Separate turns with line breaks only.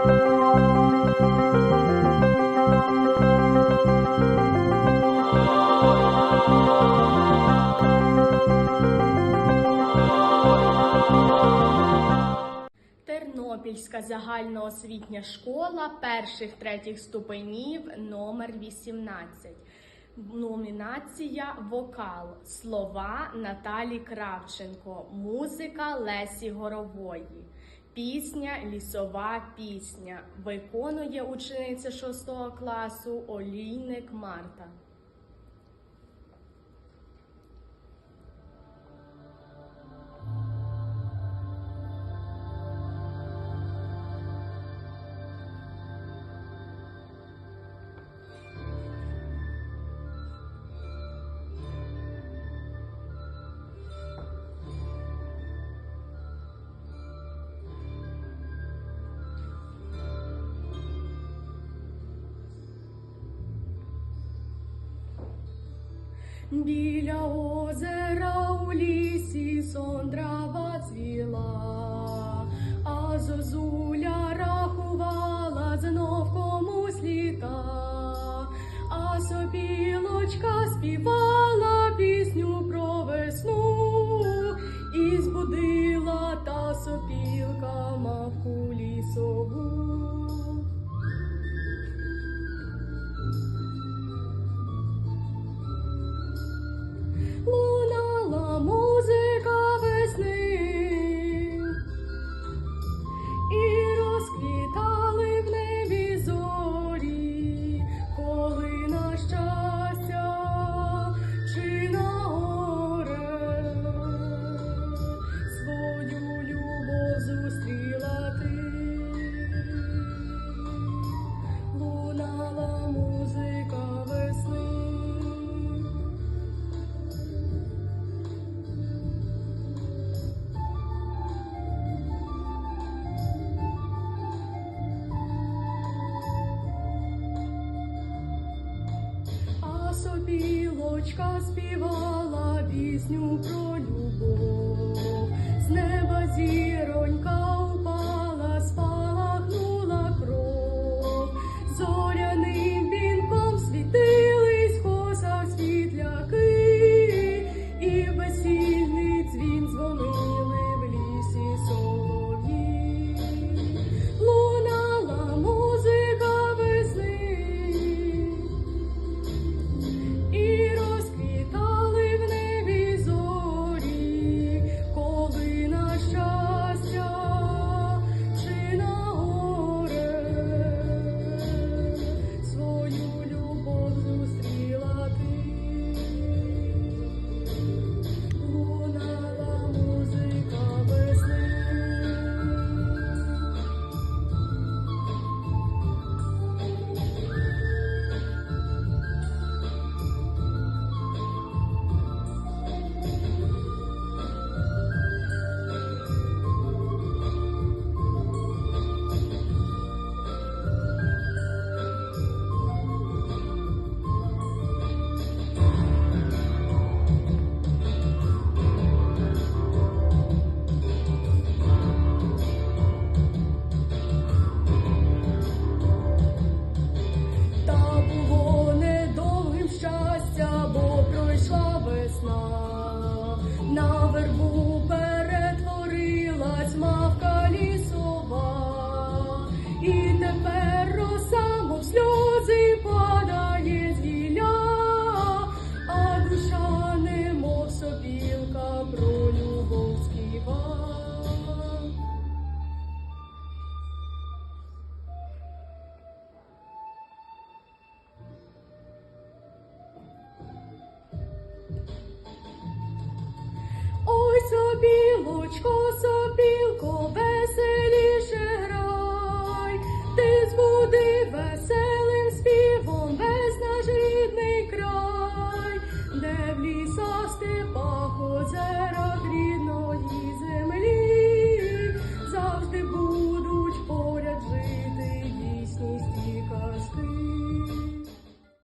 Тернопільська загальноосвітня школа перших третіх ступенів номер 18. Номінація Вокал. Слова Наталі Кравченко. Музика Лесі Горової. Пісня Лісова пісня. Виконує учениця 6 класу Олійник Марта. Біля озера у лісі сондрава цвіла, а зозуля рахувала знов комусь літа, а сопілочка співала пісню про весну і збудила та сопілка мавку лісову. Сопілочка співала пісню про любов. Ой, собілко,